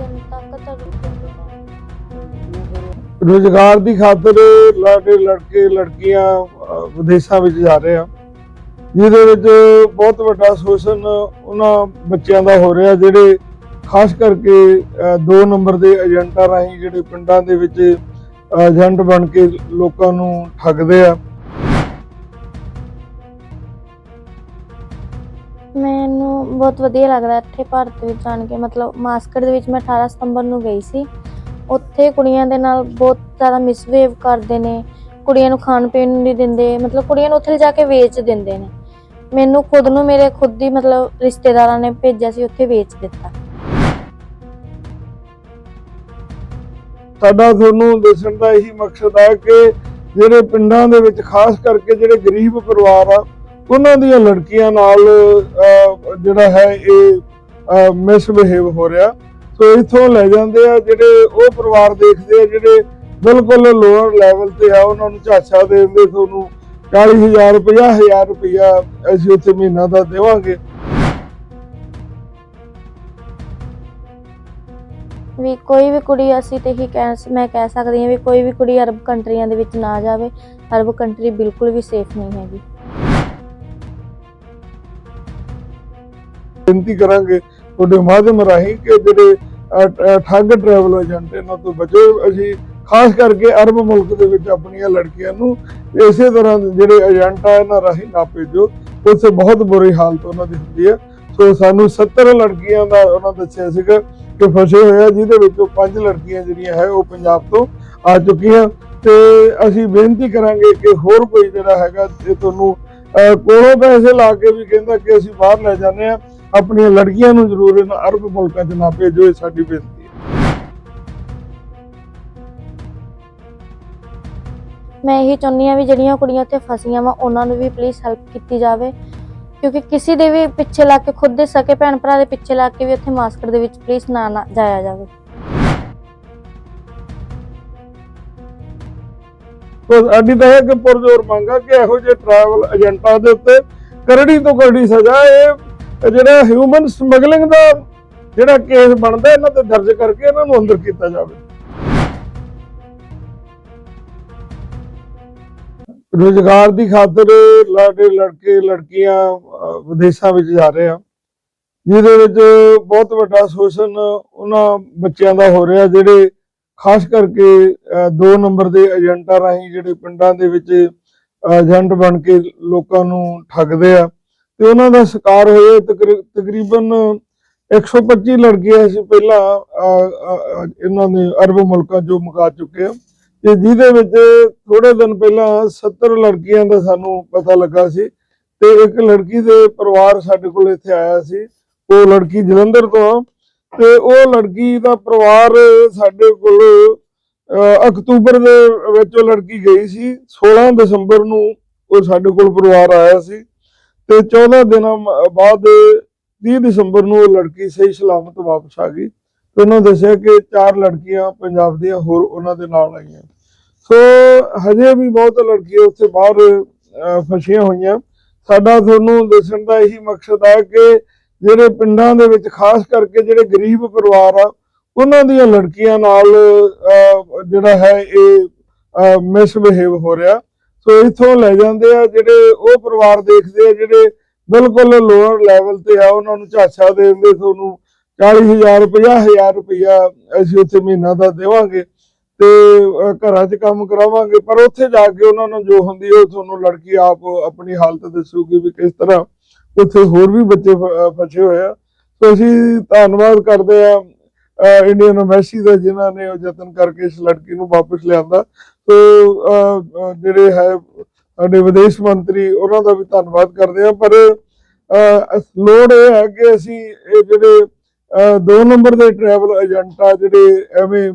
ਦਿਨ ਤੱਕ ਤਾਂ ਰੋਜ਼ਗਾਰ ਦੀ ਖਾਤਰ ਲਾਡੇ ਲੜਕੇ ਲੜਕੀਆਂ ਵਿਦੇਸ਼ਾਂ ਵਿੱਚ ਜਾ ਰਹੇ ਆ ਜਿਹਦੇ ਵਿੱਚ ਬਹੁਤ ਵੱਡਾ ਸ਼ੋਸ਼ਣ ਉਹਨਾਂ ਬੱਚਿਆਂ ਦਾ ਹੋ ਰਿਹਾ ਜਿਹੜੇ ਖਾਸ ਕਰਕੇ ਅਹ, ਦੋ ਨੰਬਰ ਦੇ ਏਜੰਟਾਂ ਰਾਹੀਂ ਜਿਹੜੇ ਪਿੰਡਾਂ ਦੇ ਵਿੱਚ ਏਜੰਟ ਬਣ ਕੇ ਲੋਕਾਂ ਨੂੰ ਠੱਗਦੇ ਆ। ਮੈਨੂੰ ਬਹੁਤ ਵਧੀਆ ਲੱਗਦਾ ਇੱਥੇ ਭਾਰਤ ਵਿੱਚ ਆਣ ਕੇ। ਮਤਲਬ ਮਾਸਕਟ ਦੇ ਵਿੱਚ ਮੈਂ 18 ਸਤੰਬਰ ਨੂੰ ਗਈ ਸੀ। ਉੱਥੇ ਕੁੜੀਆਂ ਦੇ ਨਾਲ ਬਹੁਤ ਜ਼ਿਆਦਾ ਮਿਸਬਿਹੇਵ ਕਰਦੇ ਨੇ। ਕੁੜੀਆਂ ਨੂੰ ਖਾਣ ਪੀਣ ਨਹੀਂ ਦਿੰਦੇ। ਮਤਲਬ ਕੁੜੀਆਂ ਨੂੰ ਉੱਥੇ ਜਾ ਕੇ ਵੇਚ ਦਿੰਦੇ ਨੇ। ਮੈਨੂੰ ਖੁਦ ਨੂੰ ਮੇਰੇ ਖੁਦ ਦੀ ਮਤਲਬ ਰਿਸ਼ਤੇਦਾਰਾਂ ਨੇ ਭੇਜਿਆ ਸੀ, ਉੱਥੇ ਵੇਚ ਦਿੱਤਾ। ਸਾਡਾ ਤੁਹਾਨੂੰ ਦੱਸਣ ਦਾ ਇਹੀ ਮਕਸਦ ਹੈ ਕਿ ਜਿਹੜੇ ਪਿੰਡਾਂ ਦੇ ਵਿੱਚ, ਖਾਸ ਕਰਕੇ ਜਿਹੜੇ ਗਰੀਬ ਪਰਿਵਾਰ ਆ ਉਹਨਾਂ ਦੀਆਂ ਲੜਕੀਆਂ ਨਾਲ ਜਿਹੜਾ ਹੈ ਇਹ ਮਿਸਬਿਹੇਵ ਹੋ ਰਿਹਾ। ਸੋ ਇੱਥੋਂ ਲੈ ਜਾਂਦੇ ਆ ਜਿਹੜੇ ਉਹ ਪਰਿਵਾਰ ਦੇਖਦੇ ਆ ਜਿਹੜੇ ਬਿਲਕੁਲ ਲੋਅਰ ਲੈਵਲ ਤੇ ਆ, ਉਹਨਾਂ ਨੂੰ ਝਾਛਾ ਦੇ ਦਿੰਦੇ ਤੁਹਾਨੂੰ 40000 50000 ਰੁਪਇਆ ਅਸੀਂ ਉੱਥੇ ਮਹੀਨਾ ਦਾ ਦੇਵਾਂਗੇ। ਵੀ ਕੋਈ ਵੀ ਕੁੜੀ ਅਸੀਂ ਤੇ ਹੀ ਕਹਿ ਮੈਂ ਕਹਿ ਸਕਦੀ ਹਾਂ ਵੀ ਕੋਈ ਵੀ ਕੁੜੀ ਅਰਬ ਕੰਟਰੀਆਂ ਦੇ ਵਿੱਚ ਨਾ ਜਾਵੇ, ਅਰਬ ਕੰਟਰੀ ਬਿਲਕੁਲ ਵੀ ਸੇਫ ਨਹੀਂ ਹੈਗੀ। ਬੇਨਤੀ ਕਰਾਂਗੇ ਤੁਹਾਡੇ ਮਾਧਿਅਮ ਰਾਹੀਂ ਕਿ ਜਿਹੜੇ ਠੱਗ ਟਰੈਵਲ ਏਜੰਟ ਇਹਨਾਂ ਤੋਂ ਬਚੋ। ਅਸੀਂ ਖਾਸ ਕਰਕੇ ਅਰਬ ਮੁਲਕ ਦੇ ਵਿੱਚ ਆਪਣੀਆਂ ਲੜਕੀਆਂ ਨੂੰ ਇਸੇ ਤਰ੍ਹਾਂ ਦੇ ਜਿਹੜੇ ਏਜੰਟ ਆ ਇਹਨਾਂ ਰਾਹੀਂ ਨਾ ਭੇਜੋ। ਉੱਥੇ ਬਹੁਤ ਬੁਰੀ ਹਾਲਤ ਉਹਨਾਂ ਦੀ ਹੁੰਦੀ ਹੈ ਸੋ ਸਾਨੂੰ 70 ਲੜਕੀਆਂ ਦਾ ਉਹਨਾਂ ਦੱਸਿਆ ਸੀਗਾ ਕਿ ਫਸੇ ਹੋਏ ਆ ਜਿਹਦੇ ਵਿੱਚੋਂ ਪੰਜ ਲੜਕੀਆਂ ਜਿਹੜੀਆਂ ਹੈ ਉਹ ਪੰਜਾਬ ਤੋਂ ਆ ਚੁੱਕੀਆਂ। ਤੇ ਅਸੀਂ ਬੇਨਤੀ ਕਰਾਂਗੇ ਕਿ ਹੋਰ ਕੋਈ ਜਿਹੜਾ ਹੈਗਾ ਤੇ ਤੁਹਾਨੂੰ ਅਹ, ਕੋਲੋਂ ਪੈਸੇ ਲਾ ਕੇ ਵੀ ਕਹਿੰਦਾ ਕਿ ਅਸੀਂ ਬਾਹਰ ਲੈ ਜਾਂਦੇ ਆ। ਆਪਣੀਆਂ ਲੜਕੀਆਂ ਨੂੰ ਜ਼ਰੂਰ ਇਹਨਾਂ ਅਰਬ ਮੁਲਕਾਂ 'ਚ ਨਾ ਭੇਜੋ ਇਹ ਸਾਡੀ ਬੇਨਤੀ ਹੈ। ਮੈਂ ਇਹੀ ਚਾਹੁੰਦੀ ਹਾਂ ਵੀ ਜਿਹੜੀਆਂ ਕੁੜੀਆਂ ਉੱਥੇ ਫਸੀਆਂ ਵਾ ਉਹਨਾਂ ਨੂੰ ਵੀ ਪਲੀਜ਼ ਹੈਲਪ ਕੀਤੀ ਜਾਵੇ। ਕਿਉਂਕਿ ਕਿਸੇ ਦੇ ਵੀ ਪਿੱਛੇ ਲੱਗ ਕੇ ਖੁਦ ਦੇ ਸਕੇ ਭੈਣ ਭਰਾ ਦੇ ਪਿੱਛੇ ਲੱਗ ਕੇ ਵੀ ਉੱਥੇ ਮਾਸਕਟ ਦੇ ਵਿੱਚ ਪਲੀਜ਼ ਨਾ ਨਾ ਜਾਇਆ ਜਾਵੇ। ਸਾਡੀ ਤਾਂ ਇਹ ਕਿ ਪੁਰਜ਼ੋਰ ਮੰਗਾ ਕਿ ਇਹੋ ਜਿਹੇ ਟਰੈਵਲ ਏਜੰਟਾਂ ਦੇ ਉੱਤੇ ਕਰੜੀ ਤੋਂ ਕਰੜੀ ਸਜ਼ਾ ਇਹ ਜਿਹੜਾ ਹਿਊਮਨ ਸਮਗਲਿੰਗ ਦਾ ਜਿਹੜਾ ਕੇਸ ਬਣਦਾ ਇਹਨਾਂ ਤੇ ਦਰਜ ਕਰਕੇ ਇਹਨਾਂ ਨੂੰ ਅੰਦਰ ਕੀਤਾ ਜਾਵੇ। ਰੋਜ਼ਗਾਰ ਦੀ ਖਾਤਰ ਲਾੜੇ ਲੜਕੇ ਲੜਕੀਆਂ ਵਿਦੇਸ਼ਾਂ ਵਿੱਚ ਜਾ ਰਹੇ ਆ। ਜਿਹਦੇ ਵਿੱਚ ਬਹੁਤ ਵੱਡਾ ਸ਼ੋਸ਼ਣ ਉਹਨਾਂ ਬੱਚਿਆਂ ਦਾ ਹੋ ਰਿਹਾ ਜਿਹੜੇ ਖਾਸ ਕਰਕੇ ਅਹ, ਦੋ ਨੰਬਰ ਦੇ ਏਜੰਟਾਂ ਰਾਹੀਂ ਜਿਹੜੇ ਪਿੰਡਾਂ ਦੇ ਵਿੱਚ ਏਜੰਟ ਬਣ ਕੇ ਲੋਕਾਂ ਨੂੰ ਠੱਗਦੇ ਆ। ਤੇ ਉਹਨਾਂ ਦਾ ਸ਼ਿਕਾਰ ਹੋਏ ਤਕਰੀ- ਤਕਰੀਬਨ 125 ਲੜਕੀਆਂ ਅਸੀਂ ਪਹਿਲਾਂ ਇਹਨਾਂ ਨੇ ਅਰਬ ਮੁਲਕਾਂ ਚੋਂ ਮੁਕਾ ਚੁੱਕੇ ਆ। ਤੇ ਜਿਹਦੇ ਵਿੱਚ ਥੋੜੇ ਦਿਨ ਪਹਿਲਾਂ 70 ਲੜਕੀਆਂ ਦਾ ਸਾਨੂੰ ਪਤਾ ਲੱਗਾ ਸੀ ਤੇ ਇੱਕ ਲੜਕੀ ਦੇ ਪਰਿਵਾਰ ਸਾਡੇ ਕੋਲ ਇੱਥੇ ਆਇਆ ਸੀ ਉਹ ਲੜਕੀ ਜਲੰਧਰ ਤੋਂ ਆ। ਤੇ ਉਹ ਲੜਕੀ ਦਾ ਪਰਿਵਾਰ ਸਾਡੇ ਕੋਲ ਅਹ, ਅਕਤੂਬਰ ਦੇ ਵਿੱਚ ਉਹ ਲੜਕੀ ਗਈ ਸੀ 16 ਦਸੰਬਰ ਨੂੰ ਉਹ ਸਾਡੇ ਕੋਲ ਪਰਿਵਾਰ ਆਇਆ ਸੀ। ਤੇ 14 ਦਿਨਾਂ ਬਾਅਦ 30 ਦਸੰਬਰ ਨੂੰ ਉਹ ਲੜਕੀ ਸਹੀ ਸਲਾਮਤ ਵਾਪਸ ਆ ਗਈ ਤੇ ਉਹਨਾਂ ਦੱਸਿਆ ਕਿ ਚਾਰ ਲੜਕੀਆਂ ਪੰਜਾਬ ਦੀਆਂ ਹੋਰ ਉਹਨਾਂ ਦੇ ਨਾਲ ਆਈਆਂ। ਸੋ ਹਜੇ ਵੀ ਬਹੁਤ ਲੜਕੀਆਂ ਉੱਥੇ ਬਾਹਰ ਫਸੀਆਂ ਹੋਈਆਂ। ਸਾਡਾ ਤੁਹਾਨੂੰ ਦੱਸਣ ਦਾ ਇਹੀ ਮਕਸਦ ਆ ਕਿ ਜਿਹੜੇ ਪਿੰਡਾਂ ਦੇ ਵਿੱਚ ਖਾਸ ਕਰਕੇ ਜਿਹੜੇ ਗਰੀਬ ਪਰਿਵਾਰ ਆ, ਉਹਨਾਂ ਦੀਆਂ ਲੜਕੀਆਂ ਨਾਲ ਜਿਹੜਾ ਹੈ ਇਹ ਮਿਸਬਿਹੇਵ ਹੋ ਰਿਹਾ। ਸੋ ਇਥੋਂ ਲੈ ਜਾਂਦੇ ਆ ਜਿਹੜੇ ਉਹ ਪਰਿਵਾਰ ਦੇਖਦੇ ਆ ਜਿਹੜੇ ਬਿਲਕੁਲ ਲੋਅਰ ਲੈਵਲ ਤੇ ਆ, ਉਹਨਾਂ ਨੂੰ ਝਾਛਾ ਦੇ ਦਿੰਦੇ, ਤੁਹਾਨੂੰ 40000 50000 ਰੁਪਇਆ ਅਸੀਂ ਉੱਥੇ ਮਹੀਨਾ ਦਾ ਦੇਵਾਂਗੇ ਤੇ ਘਰਾਂ 'ਚ ਕੰਮ ਕਰਾਵਾਂਗੇ। ਪਰ ਉੱਥੇ ਜਾ ਕੇ ਉਹਨਾਂ ਨੂੰ ਜੋ ਹੁੰਦੀ ਉਹ ਤੁਹਾਨੂੰ ਲੜਕੀ ਆਪ ਆਪਣੀ ਹਾਲਤ ਦੱਸੂਗੀ ਵੀ ਕਿਸ ਤਰ੍ਹਾਂ ਉੱਥੇ ਹੋਰ ਵੀ ਬੱਚੇ ਫਸੇ ਹੋਏ ਆ। ਸੋ ਅਸੀਂ ਧੰਨਵਾਦ ਕਰਦੇ ਆ ਇੰਡੀਅਨ ਐਮਬੈਸੀ ਦਾ ਜਿਨ੍ਹਾਂ ਨੇ ਉਹ ਯਤਨ ਕਰਕੇ ਇਸ ਲੜਕੀ ਨੂੰ ਵਾਪਸ ਲਿਆਂਦਾ। ਸੋ ਜਿਹੜੇ ਹੈ, ਸਾਡੇ ਵਿਦੇਸ਼ ਮੰਤਰੀ, ਉਹਨਾਂ ਦਾ ਵੀ ਧੰਨਵਾਦ ਕਰਦੇ ਆ ਪਰ ਲੋੜ ਇਹ ਹੈ ਕਿ ਅਸੀਂ ਇਹ ਜਿਹੜੇ ਦੋ ਨੰਬਰ ਦੇ ਟਰੈਵਲ ਏਜੰਟ ਆ, ਜਿਹੜੇ ਐਵੇਂ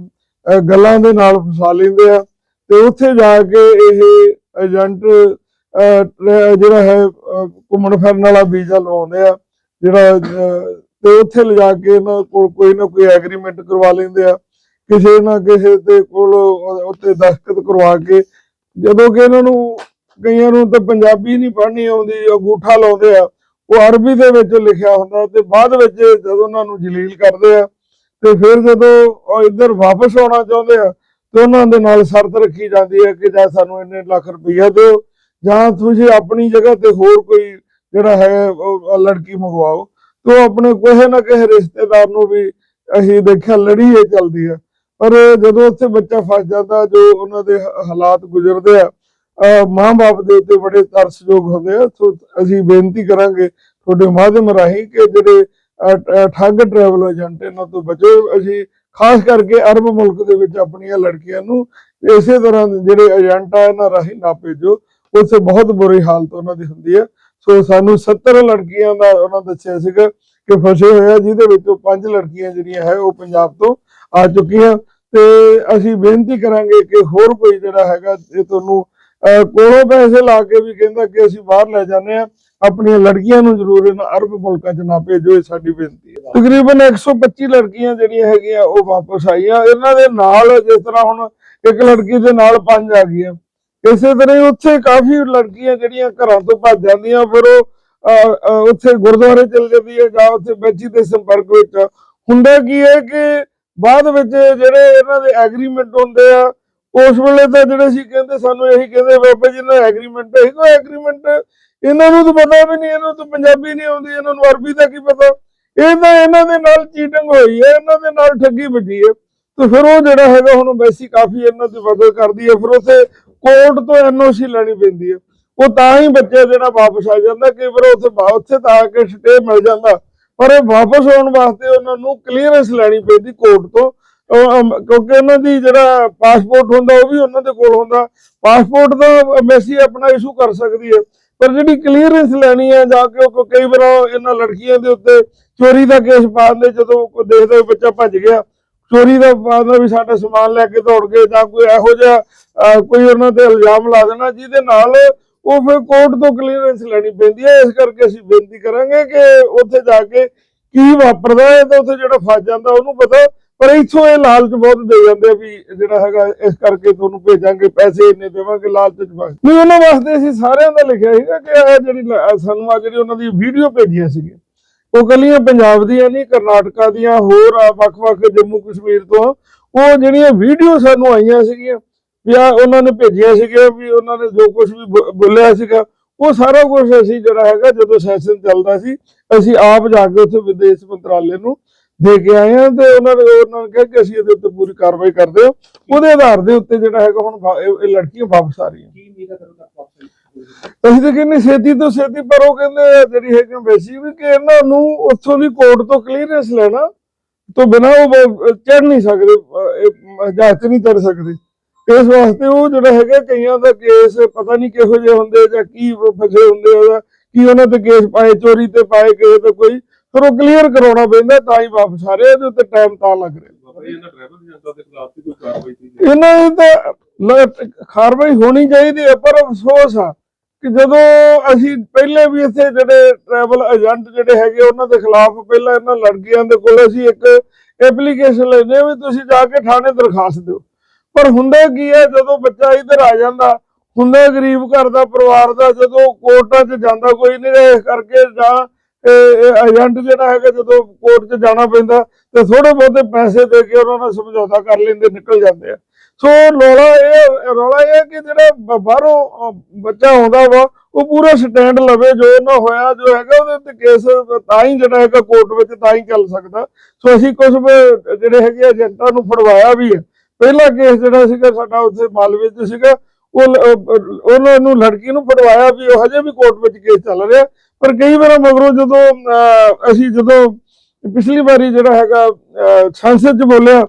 ਗੱਲਾਂ ਦੇ ਨਾਲ ਫਸਾ ਲੈਂਦੇ ਆ, ਤੇ ਉੱਥੇ ਜਾ ਕੇ ਇਹ ਏਜੰਟ ਜਿਹੜਾ ਹੈ ਘੁੰਮਣ ਫਿਰਨ ਵਾਲਾ ਵੀਜ਼ਾ ਲਵਾਉਂਦੇ ਆ, ਜਿਹੜਾ ਤੇ ਉੱਥੇ ਲਿਜਾ ਕੇ ਇਹਨਾਂ ਕੋਲ ਕੋਈ ਨਾ ਕੋਈ ਐਗਰੀਮੈਂਟ ਕਰਵਾ ਲੈਂਦੇ ਆ। ਕਿਸੇ ਨਾ ਕਿਸੇ ਦੇ ਕੋਲ ਉਹ- ਉੱਤੇ ਦਸਤਖਤ ਕਰਵਾ ਕੇ, ਜਦੋਂ ਕਿ ਇਹਨਾਂ ਨੂੰ ਕਈਆਂ ਨੂੰ ਤਾਂ ਪੰਜਾਬੀ ਨਹੀਂ ਪੜ੍ਹਨੀ ਆਉਂਦੀ, ਅੰਗੂਠਾ ਲਾਉਂਦੇ ਆ। ਉਹ ਅਰਬੀ ਦੇ ਵਿੱਚ ਲਿਖਿਆ ਹੁੰਦਾ ਤੇ ਬਾਅਦ ਵਿੱਚ ਜਦੋਂ ਉਹਨਾਂ ਨੂੰ ਜਲੀਲ ਕਰਦੇ ਆ, ਤੇ ਫਿਰ ਜਦੋਂ ਉਹ ਇੱਧਰ ਵਾਪਸ ਆਉਣਾ ਚਾਹੁੰਦੇ ਆ, ਤੇ ਉਹਨਾਂ ਦੇ ਨਾਲ ਸ਼ਰਤ ਰੱਖੀ ਜਾਂਦੀ ਹੈ ਕਿ ਜਾਂ ਸਾਨੂੰ ਇੰਨੇ ਲੱਖ ਰੁਪਈਆ ਦਿਓ, ਜਾਂ ਤੁਸੀਂ ਆਪਣੀ ਜਗ੍ਹਾ ਤੇ ਹੋਰ ਕੋਈ ਜਿਹੜਾ ਹੈ ਲੜਕੀ ਮੰਗਵਾਓ। ਤੇ ਉਹ ਆਪਣੇ ਕਿਸੇ ਨਾ ਕਿਸੇ ਰਿਸ਼ਤੇਦਾਰ ਨੂੰ ਵੀ ਅਸੀਂ ਦੇਖਿਆ ਲੜੀ ਇਹ ਚੱਲਦੀ ਆ। ਪਰ ਜਦੋਂ ਉੱਥੇ ਬੱਚਾ ਫਸ ਜਾਂਦਾ, ਜੋ ਉਹਨਾਂ ਦੇ ਹਾਲਾਤ ਗੁਜ਼ਰਦੇ ਆ ਮਾਂ-ਬਾਪ ਦੇ ਉੱਤੇ ਬੜੇ ਤਰਸਯੋਗ ਹੁੰਦੇ ਆ। ਸੋ ਅਸੀਂ ਬੇਨਤੀ ਕਰਾਂਗੇ ਤੁਹਾਡੇ ਮਾਧਿਅਮ ਰਾਹੀਂ ਕਿ ਜਿਹੜੇ ਠੱਗ ਟਰੈਵਲ ਏਜੰਟ ਇਹਨਾਂ ਤੋਂ ਬਚੋ। ਅਸੀਂ ਖਾਸ ਕਰਕੇ ਅਰਬ ਮੁਲਕ ਦੇ ਵਿੱਚ ਆਪਣੀਆਂ ਲੜਕੀਆਂ ਨੂੰ ਇਸੇ ਤਰ੍ਹਾਂ ਦੇ ਜਿਹੜੇ ਏਜੰਟ ਆ, ਇਹਨਾਂ ਰਾਹੀਂ ਨਾ ਭੇਜੋ। ਉੱਥੇ ਬਹੁਤ ਬੁਰੀ ਹਾਲਤ ਉਹਨਾਂ ਦੀ ਹੁੰਦੀ ਹੈ ਸੋ ਸਾਨੂੰ 70 ਲੜਕੀਆਂ ਦਾ ਉਹਨਾਂ ਦੱਸਿਆ ਸੀਗਾ ਕਿ ਫਸੇ ਹੋਏ ਆ, ਜਿਹਦੇ ਵਿੱਚੋਂ ਪੰਜ ਲੜਕੀਆਂ ਜਿਹੜੀਆਂ ਹੈ ਉਹ ਪੰਜਾਬ ਤੋਂ ਆ ਚੁੱਕੀਆਂ। ਤੇ ਅਸੀਂ ਬੇਨਤੀ ਕਰਾਂਗੇ ਕਿ ਹੋਰ ਕੋਈ ਜਿਹੜਾ ਹੈਗਾ, ਇਹ ਤੁਹਾਨੂੰ ਕੋਲੋਂ ਪੈਸੇ ਲਾ ਕੇ ਵੀ ਕਹਿੰਦਾ ਕਿ ਅਸੀਂ ਬਾਹਰ ਲੈ ਜਾਂਦੇ ਆ, ਆਪਣੀਆਂ ਲੜਕੀਆਂ ਨੂੰ ਜ਼ਰੂਰ ਇਹਨਾਂ ਅਰਬ ਮੁਲਕਾਂ 'ਚ ਨਾ ਭੇਜੋ, ਇਹ ਸਾਡੀ ਬੇਨਤੀ ਹੈ। ਤਕਰੀਬਨ 125 ਲੜਕੀਆਂ ਜਿਹੜੀਆਂ ਹੈਗੀਆਂ, ਉਹ ਵਾਪਸ ਆਈਆਂ। ਇਹਨਾਂ ਦੇ ਨਾਲ ਜਿਸ ਤਰ੍ਹਾਂ ਹੁਣ ਇੱਕ ਲੜਕੀ ਦੇ ਨਾਲ ਪੰਜ ਆ ਗਈਆਂ। ਇਸੇ ਤਰ੍ਹਾਂ ਹੀ ਉੱਥੇ ਕਾਫੀ ਲੜਕੀਆਂ ਜਿਹੜੀਆਂ ਘਰਾਂ ਤੋਂ ਭੱਜ ਜਾਂਦੀਆਂ, ਫਿਰ ਉਹ ਉੱਥੇ ਗੁਰਦੁਆਰੇ ਚਲ ਜਾਂਦੀ ਹੈ ਜਾਂ ਉੱਥੇ ਬੱਚੀ ਦੇ ਸੰਪਰਕ ਵਿੱਚ। ਹੁੰਦਾ ਕੀ ਹੈ ਕਿ ਬਾਅਦ ਵਿੱਚ ਜਿਹੜੇ ਇਹਨਾਂ ਦੇ ਐਗਰੀਮੈਂਟ ਹੁੰਦੇ ਆ, ਉਸ ਵੇਲੇ ਤਾਂ ਜਿਹੜੇ ਸੀ ਕਹਿੰਦੇ ਸਾਨੂੰ ਇਹੀ ਕਹਿੰਦੇ, ਬਾਬਾ ਜੀ ਨਾਲ ਐਗਰੀਮੈਂਟ ਹੈ ਕੋਈ ਐਗਰੀਮੈਂਟ ਇਹਨਾਂ ਨੂੰ ਤਾਂ ਪਤਾ ਵੀ ਨਹੀਂ, ਇਹਨਾਂ ਨੂੰ ਪੰਜਾਬੀ ਨਹੀਂ ਆਉਂਦੀ, ਇਹਨਾਂ ਨੂੰ ਅਰਬੀ ਦਾ ਕੀ ਪਤਾ? ਇਹ ਤਾਂ ਇਹਨਾਂ ਦੇ ਨਾਲ ਚੀਟਿੰਗ ਹੋਈ ਹੈ, ਇਹਨਾਂ ਦੇ ਨਾਲ ਠੱਗੀ ਵੱਜੀ ਹੈ। ਤੇ ਫਿਰ ਉਹ ਜਿਹੜਾ ਹੈਗਾ ਹੁਣ ਵੈਸੀ ਕਾਫੀ ਇਹਨਾਂ ਦੀ ਮਦਦ ਕਰਦੀ ਹੈ, ਫਿਰ ਉਥੇ ਕੋਰਟ ਤੋਂ ਐਨਓਸੀ ਲੈਣੀ ਪੈਂਦੀ ਹੈ। ਉਹ ਤਾਂ ਹੀ ਬੱਚਾ ਜਿਹੜਾ ਵਾਪਸ ਆ ਜਾਂਦਾ, ਕਈ ਵਾਰ ਉੱਥੇ ਉੱਥੇ ਤਾਂ ਆ ਕੇ ਸਟੇ ਮਿਲ ਜਾਂਦਾ। ਪਰ ਇਹ ਵਾਪਸ ਆਉਣ ਵਾਸਤੇ ਉਹਨਾਂ ਨੂੰ ਕਲੀਅਰੈਂਸ ਲੈਣੀ ਪੈਂਦੀ ਕੋਰਟ ਤੋਂ। ਕਿਉਂਕਿ ਉਹਨਾਂ ਦੀ ਜਿਹੜਾ ਪਾਸਪੋਰਟ ਹੁੰਦਾ, ਉਹ ਵੀ ਉਹਨਾਂ ਦੇ ਕੋਲ ਹੁੰਦਾ। ਪਾਸਪੋਰਟ ਦਾ ਐਮਬੈਸੀ ਆਪਣਾ ਇਸ਼ੂ ਕਰ ਸਕਦੀ ਹੈ। ਪਰ ਜਿਹੜੀ ਕਲੀਅਰੈਂਸ ਲੈਣੀ ਹੈ, ਜਾ ਕੇ ਉਹ ਕਈ ਵਾਰ ਇਹਨਾਂ ਲੜਕੀਆਂ ਦੇ ਉੱਤੇ ਚੋਰੀ ਦਾ ਕੇਸ ਪਾ ਦਿੰਦੇ ਜਦੋਂ ਕੋਈ ਦੇਖਦਾ ਵੀ ਬੱਚਾ ਭੱਜ ਗਿਆ ਚੋਰੀ ਦਾ ਪਾ ਵੀ ਸਾਡਾ ਸਮਾਨ ਲੈ ਕੇ ਦੌੜ ਗਏ ਜਾਂ ਕੋਈ ਇਹੋ ਜਿਹਾ ਕੋਈ ਉਹਨਾਂ ਤੇ ਇਲਜ਼ਾਮ ਲਾ ਦੇਣਾ, ਜਿਹਦੇ ਨਾਲ ਉਹ ਫਿਰ ਕੋਰਟ ਤੋਂ ਕਲੀਅਰੈਂਸ ਲੈਣੀ ਪੈਂਦੀ ਹੈ। ਇਸ ਕਰਕੇ ਅਸੀਂ ਬੇਨਤੀ ਕਰਾਂਗੇ ਕਿ ਉੱਥੇ ਜਾ ਕੇ ਕੀ ਵਾਪਰਦਾ ਹੈ ਤਾਂ ਉੱਥੇ ਜਿਹੜਾ ਫਸ ਜਾਂਦਾ ਉਹਨੂੰ ਪਤਾ, ਪਰ ਇੱਥੋਂ ਇਹ ਲਾਲਚ ਬਹੁਤ ਦੇ ਜਾਂਦੇ ਆ ਵੀ ਜਿਹੜਾ ਹੈਗਾ, ਇਸ ਕਰਕੇ ਤੁਹਾਨੂੰ ਭੇਜਾਂਗੇ ਪੈਸੇ ਇੰਨੇ ਦੇਵਾਂਗੇ, ਲਾਲਚ ਚ ਨਹੀਂ, ਉਹਨਾਂ ਵਾਸਤੇ ਅਸੀਂ ਸਾਰਿਆਂ ਦਾ ਲਿਖਿਆ ਸੀਗਾ ਕਿ ਇਹ ਜਿਹੜੀ ਲ- ਆਹ ਸਾਨੂੰ ਆ ਜਿਹੜੀ ਉਹਨਾਂ ਦੀ ਵੀਡੀਓ ਭੇਜੀਆਂ ਸੀਗੀਆਂ। ਉਹ ਕੱਲੀਆਂ ਪੰਜਾਬ ਦੀਆਂ ਨਹੀਂ, ਕਰਨਾਟਕਾ ਦੀਆਂ, ਹੋਰ ਵੱਖ-ਵੱਖ ਜੰਮੂ ਕਸ਼ਮੀਰ ਤੋਂ। ਉਹ ਜਿਹੜੀਆਂ ਵੀਡੀਓ ਸਾਨੂੰ ਆਈਆਂ ਸੀਗੀਆਂ, ਵੀ ਆ ਉਹਨਾਂ ਨੇ ਭੇਜੀਆਂ ਸੀਗੀਆਂ, ਵੀ ਉਹਨਾਂ ਨੇ ਜੋ ਕੁਝ ਵੀ ਬੋਲਿਆ ਸੀਗਾ, ਉਹ ਸਾਰਾ ਕੁਝ ਅਸੀਂ ਜਿਹੜਾ ਹੈਗਾ, ਜਦੋਂ ਸੈਸ਼ਨ ਚੱਲਦਾ ਸੀ, ਅਸੀਂ ਆਪ ਜਾ ਕੇ ਉੱਥੇ ਵਿਦੇਸ਼ ਮੰਤਰਾਲੇ ਨੂੰ ਦੇ ਕੇ ਆਏ ਹਾਂ ਤੇ ਉਹਨਾਂ ਨੇ ਉਹਨਾਂ ਨੇ ਕਿਹਾ ਕਿ ਅਸੀਂ ਇਹਦੇ ਉੱਤੇ ਪੂਰੀ ਕਾਰਵਾਈ ਕਰਦੇ ਹਾਂ। ਉਹਦੇ ਆਧਾਰ ਦੇ ਉੱਤੇ ਜਿਹੜਾ ਹੈਗਾ, ਹੁਣ ਇਹ ਲੜਕੀਆਂ ਵਾਪਸ ਆ ਰਹੀਆਂ। ਕੀ ਉਮੀਦ ਹੈ ਤੁਹਾਨੂੰ ਵਾਪਸ ਅਸੀਂ ਤਾਂ ਕਹਿੰਦੇ ਛੇਤੀ ਤੋਂ ਛੇਤੀ ਪਰ ਉਹ ਕਹਿੰਦੇ ਜਿਹੜੀ ਹੈਗੀ ਬੇਸੀ ਵੀ ਕਿ ਇਹਨਾਂ ਨੂੰ ਉੱਥੋਂ ਦੀ ਕੋਰਟ ਤੋਂ ਕਲੀਅਰੈਂਸ ਲੈਣਾ ਤੋਂ ਬਿਨਾਂ ਉਹ ਚੜ ਨਹੀਂ ਸਕਦੇ ਜਹਾਜ਼ ਤੇ ਨਹੀਂ ਚੜ ਸਕਦੇ। ਇਸ ਵਾਸਤੇ ਉਹ ਜਿਹੜਾ ਹੈਗਾ ਕਈਆਂ ਦਾ ਕੇਸ ਪਤਾ ਨਹੀਂ ਕਿਹੋ ਜਿਹੇ ਹੁੰਦੇ ਜਾਂ ਕੀ ਫਸੇ ਹੁੰਦੇ ਉਹਦਾ ਕੀ ਉਹਨਾਂ ਤੇ ਕੇਸ ਪਾਏ ਚੋਰੀ ਤੇ ਪਾਏ ਕਿਸੇ ਤੇ ਕੋਈ ਫਿਰ ਉਹ ਕਲੀਅਰ ਕਰਾਉਣਾ ਪੈਂਦਾ ਤਾਂ ਹੀ ਵਾਪਸ ਆ ਰਹੇ ਇਹਦੇ ਉੱਤੇ ਟਾਈਮ ਤਾਂ ਲੱਗ ਰਿਹਾ। ਇਹਨਾਂ ਦੇ ਤਾਂ ਕਾਰਵਾਈ ਹੋਣੀ ਚਾਹੀਦੀ ਹੈ ਪਰ ਅਫਸੋਸ ਆ ਕਿ ਜਦੋਂ ਅਸੀਂ ਪਹਿਲੇ ਵੀ ਇੱਥੇ ਜਿਹੜੇ ਟਰੈਵਲ ਏਜੰਟ ਜਿਹੜੇ ਹੈਗੇ ਉਹਨਾਂ ਦੇ ਖਿਲਾਫ ਪਹਿਲਾਂ ਇਹਨਾਂ ਲੜਕੀਆਂ ਦੇ ਕੋਲ ਅਸੀਂ ਇੱਕ ਐਪਲੀਕੇਸ਼ਨ ਲੈਂਦੇ ਹਾਂ ਵੀ ਤੁਸੀਂ ਜਾ ਕੇ ਥਾਣੇ ਦਰਖਾਸਤ ਦਿਓ। ਪਰ ਹੁੰਦਾ ਕੀ ਹੈ, ਜਦੋਂ ਬੱਚਾ ਇੱਧਰ ਆ ਜਾਂਦਾ, ਹੁੰਦਾ ਗਰੀਬ ਘਰ ਦਾ, ਪਰਿਵਾਰ ਦਾ, ਜਦੋਂ ਕੋਰਟਾਂ 'ਚ ਜਾਂਦਾ, ਕੋਈ ਨਹੀਂ ਇਸ ਕਰਕੇ ਜਾਂ ਏਜੰਟ ਜਿਹੜਾ ਹੈਗਾ ਜਦੋਂ ਕੋਰਟ 'ਚ ਜਾਣਾ ਪੈਂਦਾ, ਤੇ ਥੋੜੇ ਬਹੁਤੇ ਪੈਸੇ ਦੇ ਕੇ ਉਹਨਾਂ ਨਾਲ ਸਮਝੌਤਾ ਕਰ ਲੈਂਦੇ, ਨਿਕਲ ਜਾਂਦੇ ਆ। ਸੋ ਰੌਲਾ ਇਹ ਰੌਲਾ ਇਹ ਕਿ ਜਿਹੜਾ ਬਾਹਰੋਂ ਬੱਚਾ ਆਉਂਦਾ ਵਾ, ਉਹ ਪੂਰਾ ਸਟੈਂਡ ਲਵੇ, ਜੋ ਨਾ ਹੋਇਆ, ਜੋ ਹੈਗਾ, ਉਹਦੇ ਉੱਤੇ ਕੇਸ ਤਾਂ ਹੀ ਜਿਹੜਾ ਹੈਗਾ ਕੋਰਟ ਵਿੱਚ ਤਾਂ ਹੀ ਚੱਲ ਸਕਦਾ। ਸੋ ਅਸੀਂ ਕੁਝ ਜਿਹੜੇ ਹੈਗੇ ਏਜੰਟਾਂ ਨੂੰ ਫੜਵਾਇਆ ਵੀ ਹੈ। ਪਹਿਲਾ ਕੇਸ ਜਿਹੜਾ ਸੀਗਾ, ਸਾਡਾ ਉੱਥੇ ਮਾਲਵੇ 'ਚ ਸੀਗਾ। ਉਹ ਉਹਨਾਂ ਨੂੰ ਲੜਕੀ ਨੂੰ ਫੜਵਾਇਆ ਵੀ ਉਹ ਹਜੇ ਵੀ ਕੋਰਟ ਵਿੱਚ ਕੇਸ ਚੱਲ ਰਿਹਾ। ਪਰ ਕਈ ਵਾਰ ਮਗਰੋਂ ਜਦੋਂ ਅਹ, ਅਸੀਂ ਜਦੋਂ ਪਿਛਲੀ ਵਾਰੀ ਜਿਹੜਾ ਹੈਗਾ ਸੰਸਦ 'ਚ ਬੋਲਿਆ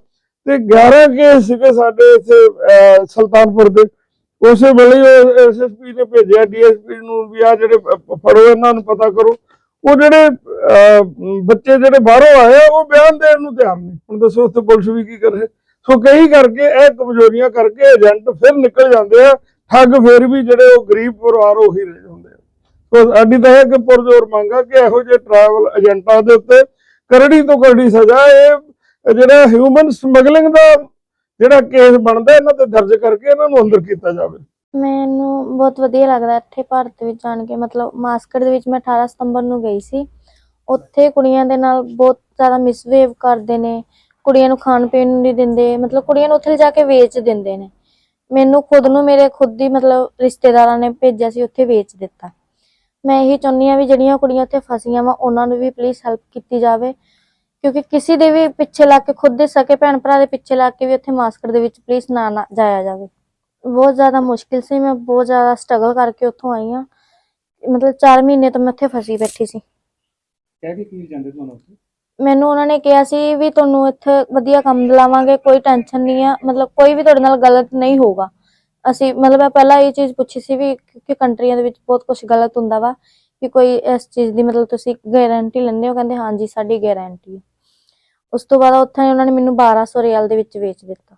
ਤੇ 11 ਕੇਸ ਸੀਗੇ ਸਾਡੇ ਇੱਥੇ ਸੁਲਤਾਨਪੁਰ ਦੇ। ਉਸੇ ਵੇਲੇ ਐਸਐਸਪੀ ਨੇ ਭੇਜਿਆ ਡੀਐਸਪੀ ਨੂੰ ਵੀ ਆ ਜਿਹੜੇ ਫੜੋ ਇਹਨਾਂ ਨੂੰ ਪਤਾ ਕਰੋ। ਉਹ ਜਿਹੜੇ ਅਹ, ਬੱਚੇ ਜਿਹੜੇ ਬਾਹਰੋਂ ਆਏ ਆ, ਉਹ ਬਿਆਨ ਦੇਣ ਨੂੰ ਤਿਆਰ ਨਹੀਂ ਹੁਣ ਦੱਸੋ ਉੱਥੇ ਪੁਲਿਸ ਵੀ ਕੀ ਕਰੇ। ਸੋ ਕਈ ਕਰਕੇ ਇਹ ਕਮਜ਼ੋਰੀਆਂ ਕਰਕੇ ਏਜੰਟ ਫਿਰ ਨਿਕਲ ਜਾਂਦੇ ਆ। ਠੱਗ ਫਿਰ ਵੀ ਜਿਹੜੇ ਉਹ ਗਰੀਬ ਪਰਿਵਾਰ ਉਹੀ ਰਹਿ ਸੋ ਸਾਡੀ ਤਾਂ ਇਹ ਕਿ ਪੁਰਜ਼ੋਰ ਮੰਗਾ ਕਿ ਇਹੋ ਜਿਹੇ ਟਰੈਵਲ ਏਜੰਟਾਂ ਦੇ ਉੱਤੇ ਕਰੜੀ ਤੋਂ ਕਰੜੀ ਸਜ਼ਾ ਇਹ ਜਿਹੜਾ ਹਿਊਮਨ ਸਮਗਲਿੰਗ ਦਾ ਜਿਹੜਾ ਕੇਸ ਬਣਦਾ, ਇਹਨਾਂ ਤੇ ਦਰਜ ਕਰਕੇ ਇਹਨਾਂ ਨੂੰ ਅੰਦਰ ਕੀਤਾ ਜਾਵੇ। ਮੈਨੂੰ ਬਹੁਤ ਵਧੀਆ ਲੱਗਦਾ ਇੱਥੇ ਭਾਰਤ ਵਿੱਚ ਜਾਣ ਕੇ। ਮਤਲਬ ਮਾਸਕਟ ਦੇ ਵਿੱਚ ਮੈਂ 18 ਸਤੰਬਰ ਨੂੰ ਗਈ ਸੀ। ਉੱਥੇ ਕੁੜੀਆਂ ਦੇ ਨਾਲ ਬਹੁਤ ਜ਼ਿਆਦਾ ਮਿਸਬਿਹੇਵ ਕਰਦੇ ਨੇ। ਕੁੜੀਆਂ ਨੂੰ ਖਾਣ ਪੀਣ ਨੂੰ ਨਹੀਂ ਦਿੰਦੇ। ਮਤਲਬ ਕੁੜੀਆਂ ਨੂੰ ਉੱਥੇ ਲਿਜਾ ਕੇ ਵੇਚ ਦਿੰਦੇ ਨੇ। ਮੈਨੂੰ ਖੁਦ ਨੂੰ ਮੇਰੇ ਖੁਦ ਦੀ ਮਤਲਬ ਰਿਸ਼ਤੇਦਾਰਾਂ ਨੇ ਭੇਜਿਆ ਸੀ, ਉੱਥੇ ਵੇਚ ਦਿੱਤਾ। ਮੈਂ ਇਹੀ ਚਾਹੁੰਦੀ ਆ ਵੀ ਜਿਹੜੀਆਂ ਕੁੜੀਆਂ ਉੱਥੇ ਫਸੀਆਂ ਵਾ ਉਹਨਾਂ ਨੂੰ ਵੀ ਪਲੀਜ਼ ਹੈਲਪ ਕੀਤੀ ਜਾਵੇ। ਕਿਉਂਕਿ ਕਿਸੇ ਦੇ ਵੀ ਪਿੱਛੇ ਲੱਗ ਕੇ ਖੁਦ ਦੇ ਸਕੇ ਭੈਣ ਭਰਾ ਦੇ ਪਿੱਛੇ ਲੱਗ ਕੇ ਵੀ ਉੱਥੇ ਮਾਸਕਟ ਦੇ ਵਿੱਚ ਪਲੀਜ਼ ਨਾ ਨਾ ਜਾਇਆ ਜਾਵੇ। ਬਹੁਤ ਜ਼ਿਆਦਾ ਮੁਸ਼ਕਿਲ ਸੀ ਮੈਂ ਬਹੁਤ ਜ਼ਿਆਦਾ ਸਟਰਗਲ ਕਰਕੇ ਉੱਥੋਂ ਆਈ ਆ ਮਤਲਬ 4 ਮਹੀਨੇ ਤੋਂ ਮੈਂ ਉੱਥੇ ਫਸੀ ਬੈਠੀ ਸੀ। ਕਹਿ ਕੇ ਕੀ ਜਾਂਦੇ ਤੁਹਾਨੂੰ ਉੱਥੇ? ਮੈਨੂੰ ਉਹਨਾਂ ਨੇ ਕਿਹਾ ਸੀ ਵੀ ਤੁਹਾਨੂੰ ਇੱਥੇ ਵਧੀਆ ਕੰਮ ਦਿਲਾਵਾਂਗੇ ਕੋਈ ਟੈਨਸ਼ਨ ਨਹੀਂ ਆ। ਮਤਲਬ ਕੋਈ ਵੀ ਤੁਹਾਡੇ ਨਾਲ ਗਲਤ ਨਹੀਂ ਹੋਊਗਾ। ਅਸੀਂ ਮਤਲਬ ਮੈਂ ਪਹਿਲਾਂ ਇਹ ਚੀਜ਼ ਪੁੱਛੀ ਸੀ ਵੀ ਕਿਉਂਕਿ ਕੰਟਰੀਆਂ ਦੇ ਵਿੱਚ ਬਹੁਤ ਕੁਝ ਗਲਤ ਹੁੰਦਾ ਵਾ ਕਿ ਕੋਈ ਇਸ ਚੀਜ਼ ਦੀ ਮਤਲਬ ਤੁਸੀਂ ਗਾਰੰਟੀ ਲੈਂਦੇ ਹੋ, ਕਹਿੰਦੇ ਹਾਂਜੀ, ਸਾਡੀ ਗਾਰੰਟੀ ਹੈ। ਉਸ ਤੋਂ ਬਾਅਦ ਉੱਥੇ ਉਹਨਾਂ ਨੇ ਮੈਨੂੰ 1200 ਰਿਆਲ ਦੇ ਵਿੱਚ ਵੇਚ ਦਿੱਤਾ।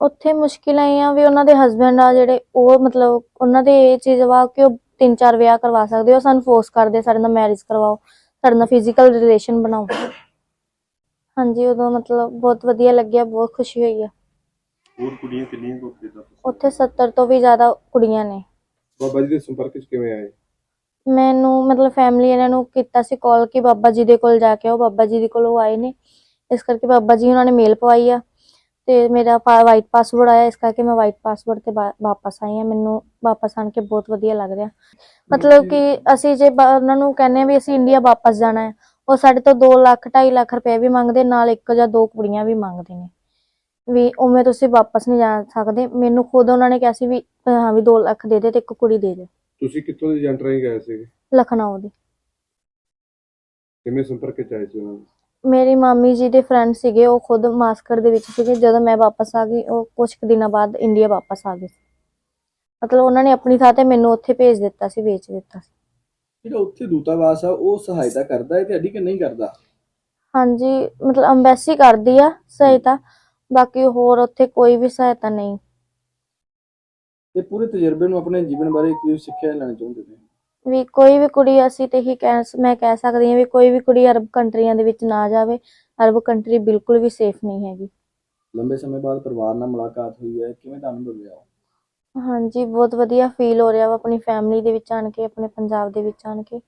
ਉੱਥੇ ਮੁਸ਼ਕਿਲ ਇਹ ਆ ਵੀ ਉਹਨਾਂ ਦੇ ਹਸਬੰਡ ਆ ਜਿਹੜੇ, ਉਹ ਮਤਲਬ ਉਹਨਾਂ ਦੇ ਇਹ ਚੀਜ਼ ਵਾ ਕਿ ਉਹ ਤਿੰਨ ਚਾਰ ਵਿਆਹ ਕਰਵਾ ਸਕਦੇ ਹੋ ਸਾਨੂੰ ਫੋਰਸ ਕਰਦੇ ਸਾਡੇ ਨਾਲ ਮੈਰਿਜ ਕਰਵਾਓ, ਸਾਡੇ ਨਾਲ ਫਿਜ਼ੀਕਲ ਰਿਲੇਸ਼ਨ ਬਣਾਓ। ਹਾਂਜੀ, ਉਦੋਂ ਮਤਲਬ ਬਹੁਤ ਵਧੀਆ ਲੱਗਿਆ, ਬਹੁਤ ਖੁਸ਼ੀ ਹੋਈ ਆ। ਹੋਰ ਕੁੜੀਆਂ ਕਿੰਨੀਆਂ ਕੋ ਕਿਦਾਂ ਉੱਥੇ 70 ਤੋਂ ਵੀ ਜ਼ਿਆਦਾ ਕੁੜੀਆਂ ਨੇ। ਬਾਬਾ ਜੀ ਦੇ ਸੰਪਰਕ ਵਿੱਚ ਕਿਵੇਂ ਆਏ? ਮੈਨੂੰ ਮਤਲਬ ਫੈਮਿਲੀ ਇਹਨਾਂ ਨੂੰ ਕੀਤਾ ਸੀ ਕਾਲ ਕਿ ਬਾਬਾ ਜੀ ਦੇ ਕੋਲ ਜਾ ਕੇ ਆਓ ਬਾਬਾ ਜੀ ਦੇ ਕੋਲ ਉਹ ਆਏ ਨੇ। ਇਸ ਕਰਕੇ ਬਾਬਾ ਜੀ ਉਹਨਾਂ ਨੇ ਮੇਲ ਪਵਾਈ ਆ ਤੇ ਮੇਰਾ ਵਾਈਟ ਪਾਸਵਰਡ ਆਇਆ ਇਸ ਕਰਕੇ ਮੈਂ ਵਾਈਟ ਪਾਸਵਰਡ ਤੇ ਵਾਪਸ ਆਈ ਆ। ਮੈਨੂੰ ਵਾਪਸ ਆਣ ਕੇ ਬਹੁਤ ਵਧੀਆ ਲੱਗ ਰਿਹਾ। ਮਤਲਬ ਕਿ ਅਸੀਂ ਜੇ ਉਹਨਾਂ ਨੂੰ ਕਹਿੰਦੇ ਆ ਵੀ ਅਸੀਂ ਇੰਡੀਆ ਵਾਪਸ ਜਾਣਾ ਹੈ ਉਹ ਸਾਡੇ ਤੋਂ 2 ਲੱਖ 2.5 ਲੱਖ ਰੁਪਏ ਵੀ ਮੰਗਦੇ ਨਾਲ ਇੱਕ ਜਾਂ ਦੋ ਕੁੜੀਆਂ ਵੀ ਮੰਗਦੇ ਨੇ। ਵੀ ਉਵੇਂ ਤੁਸੀਂ ਵਾਪਸ ਨਹੀਂ ਜਾ ਸਕਦੇ। ਮੈਨੂੰ ਖੁਦ ਉਹਨਾਂ ਨੇ ਕਿਹਾ ਸੀ ਵੀ ਹਾਂ ਵੀ 2 ਲੱਖ ਦੇ ਦੇ ਤੇ ਇੱਕ ਕੁੜੀ ਦੇ ਦੇ। ਤੁਸੀਂ ਕਿੱਥੋਂ ਦੇ ਏਜੰਟ ਰਾਹੀਂ ਗਏ ਸੀਗੇ? ਲਖਨਊ ਦੀ। ਕਿਵੇਂ ਸੰਪਰਕ ਵਿੱਚ ਆਏ ਸੀ ਉਹਨਾਂ ਨਾਲ? ਮੇਰੀ ਮਾਮੀ ਜੀ ਦੇ ਫਰੈਂਡ ਸੀਗੇ ਉਹ ਖੁਦ ਮਾਸਕਟ ਦੇ ਵਿੱਚ ਸੀਗੇ। ਜਦੋਂ ਮੈਂ ਵਾਪਸ ਆ ਗਈ ਉਹ ਕੁਝ ਕੁ ਦਿਨਾਂ ਬਾਅਦ ਇੰਡੀਆ ਵਾਪਸ ਆ ਗਏ ਸੀ। ਮਤਲਬ ਉਹਨਾਂ ਨੇ ਆਪਣੀ ਥਾਂ ਤੇ ਮੈਨੂੰ ਉੱਥੇ ਭੇਜ ਦਿੱਤਾ ਸੀ ਵੇਚ ਦਿੱਤਾ ਸੀ। ਜਿਹੜਾ ਉੱਥੇ ਦੂਤਾਵਾਸ ਆ ਉਹ ਸਹਾਇਤਾ ਕਰਦਾ ਹੈ ਤੁਹਾਡੀ ਕਿ ਨਹੀਂ ਕਰਦਾ? ਹਾਂਜੀ ਮਤਲਬ ਅੰਬੈਸੀ ਕਰਦੀ ਆ ਸਹਾਇਤਾ। ਬਾਕੀ ਹੋਰ ਉੱਥੇ ਕੋਈ ਵੀ ਸਹਾਇਤਾ ਨਹੀਂ। ਤੇ ਪੂਰੇ ਤਜਰਬੇ ਨੂੰ ਆਪਣੇ ਜੀਵਨ ਬਾਰੇ ਕੀ ਸਿੱਖਿਆ ਲੈਣਾ ਚਾਹੁੰਦੇ ਨੇ? ਵੀ ਕੋਈ ਵੀ ਕੁੜੀ ਅਸੀਂ ਤੇ ਹੀ ਕਹਿ ਮੈਂ ਕਹਿ ਸਕਦੀ ਹਾਂ ਵੀ ਕੋਈ ਵੀ ਕੁੜੀ ਅਰਬ ਕੰਟਰੀਆਂ ਦੇ ਵਿੱਚ ਨਾ ਜਾਵੇ ਅਰਬ ਕੰਟਰੀ ਬਿਲਕੁਲ ਵੀ ਸੇਫ ਨਹੀਂ ਹੈਗੀ। ਲੰਬੇ ਸਮੇਂ ਬਾਅਦ ਪਰਿਵਾਰ ਨਾਲ ਮੁਲਾਕਾਤ ਹੋਈ ਹੈ ਕਿਵੇਂ ਦਾ ਅਨੁਭਵ ਰਿਹਾ ਹਾਂਜੀ ਬਹੁਤ ਵਧੀਆ ਫੀਲ ਹੋ ਰਿਹਾ ਵਾ ਆਪਣੀ ਫੈਮਿਲੀ ਦੇ ਵਿੱਚ ਆਣ ਕੇ ਆਪਣੇ ਪੰਜਾਬ ਦੇ ਵਿੱਚ ਆਣ ਕੇ।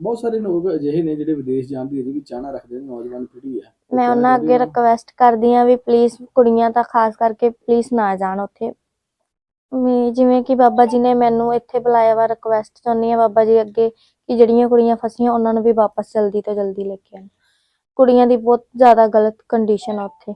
ਬਹੁਤ ਸਾਰੇ ਲੋਕ ਅਜਿਹੇ ਨੇ ਜਿਹੜੇ ਵਿਦੇਸ਼ ਜਾਣ ਦੀ ਅਜੇ ਵੀ ਚਾਹਨਾ ਰੱਖਦੇ ਨੇ ਨੌਜਵਾਨ ਪੀੜ੍ਹੀ ਉਹ ਮੈਂ ਉਹਨਾਂ ਅੱਗੇ ਰਿਕਵੈਸਟ ਕਰਦੀ ਹਾਂ ਵੀ ਪਲੀਜ਼ ਕੁੜੀਆਂ ਤਾਂ ਖਾਸ ਕਰਕੇ ਪਲੀਜ਼ ਨਾ ਜਾਣ ਉੱਥੇ। ਵੀ ਜਿਵੇਂ ਕਿ ਬਾਬਾ ਜੀ ਨੇ ਮੈਨੂੰ ਇੱਥੇ ਬੁਲਾਇਆ ਵਾ ਰਿਕਵੈਸਟ ਚਾਹੁੰਦੀ ਹਾਂ ਬਾਬਾ ਜੀ ਅੱਗੇ ਕਿ ਜਿਹੜੀਆਂ ਕੁੜੀਆਂ ਫਸੀਆਂ ਉਹਨਾਂ ਨੂੰ ਵੀ ਵਾਪਸ ਜਲਦੀ ਤੋਂ ਜਲਦੀ ਲੈ ਕੇ ਆਉਣ। ਕੁੜੀਆਂ ਦੀ ਬਹੁਤ ਜ਼ਿਆਦਾ ਗਲਤ ਕੰਡੀਸ਼ਨ ਆ ਉੱਥੇ।